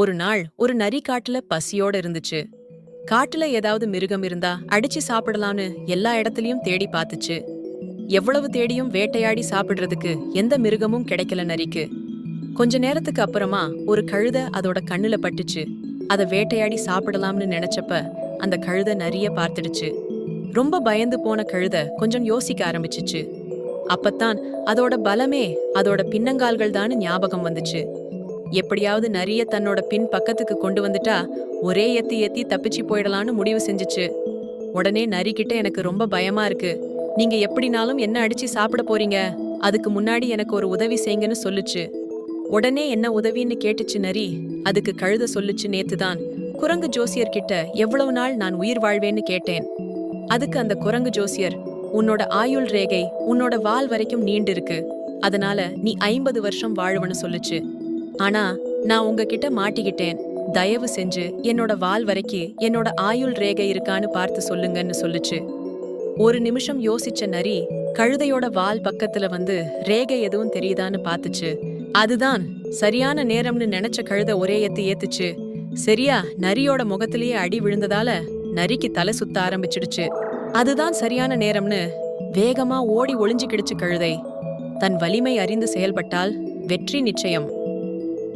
ஒரு நாள் ஒரு நரி காட்டுல பசியோட இருந்துச்சு. காட்டுல ஏதாவது மிருகம் இருந்தா அடிச்சு சாப்பிடலாம்னு எல்லா இடத்துலயும் தேடி பார்த்துச்சு எவ்வளவு தேடியும் வேட்டையாடி சாப்பிடுறதுக்கு எந்த மிருகமும் கிடைக்கல நரிக்கு. கொஞ்ச நேரத்துக்கு அப்புறமா ஒரு கழுத அதோட கண்ணுல பட்டுச்சு. அதை வேட்டையாடி சாப்பிடலாம்னு நினைச்சப்ப அந்த கழுத நரிய பார்த்துடுச்சு. ரொம்ப பயந்து போன கழுத கொஞ்சம் யோசிக்க ஆரம்பிச்சிச்சு. அப்பத்தான் அதோட பலமே அதோட பின்னங்கால்கள் தான் ஞாபகம் வந்துச்சு. எப்படியாவது நரிய தன்னோட பின் பக்கத்துக்கு கொண்டு வந்துட்டா ஒரே எத்தி எத்தி தப்பிச்சு போயிடலான்னு முடிவு செஞ்சுச்சு. உடனே நரிக்கிட்ட எனக்கு ரொம்ப பயமா இருக்கு. நீங்க எப்படினாலும் என்ன அடிச்சு சாப்பிட போறீங்க? அதுக்கு முன்னாடி எனக்கு ஒரு உதவி செய்யுங்கன்னு சொல்லுச்சு. உடனே என்ன உதவின்னு கேட்டுச்சு நரி. அதுக்கு கழுத சொல்லுச்சு நேத்துதான். குரங்கு ஜோசியர் கிட்ட எவ்வளவு நாள் நான் உயிர் வாழ்வேன்னு கேட்டேன். அதுக்கு அந்த குரங்கு ஜோசியர் உன்னோட ஆயுள் ரேகை உன்னோட வால் வரைக்கும் நீண்டிருக்கு. அதனால நீ ஐம்பது வருஷம் வாழுவன்னு சொல்லுச்சு. ஆனா நான் உங்ககிட்ட மாட்டிக்கிட்டேன். தயவு செஞ்சு என்னோட வால் வரைக்கு என்னோட ஆயுள் ரேகை இருக்கான்னு பார்த்து சொல்லுங்கன்னு சொல்லுச்சு. ஒரு நிமிஷம் யோசிச்ச நரி கழுதையோட வால் பக்கத்துல வந்து ரேகை எதுவும் தெரியுதான்னு பார்த்துச்சு. அதுதான் சரியான நேரம்னு நினைச்ச கழுத ஒரே ஏத்து ஏத்துச்சு. சரியா நரியோட முகத்திலேயே அடி விழுந்ததால நரிக்கு தலை சுத்த ஆரம்பிச்சிடுச்சு. அதுதான் சரியான நேரம்னு வேகமா ஓடி ஒளிஞ்சு கிடிச்சு கழுதை. தன் வலிமை அறிந்து செயல்பட்டால் வெற்றி நிச்சயம்.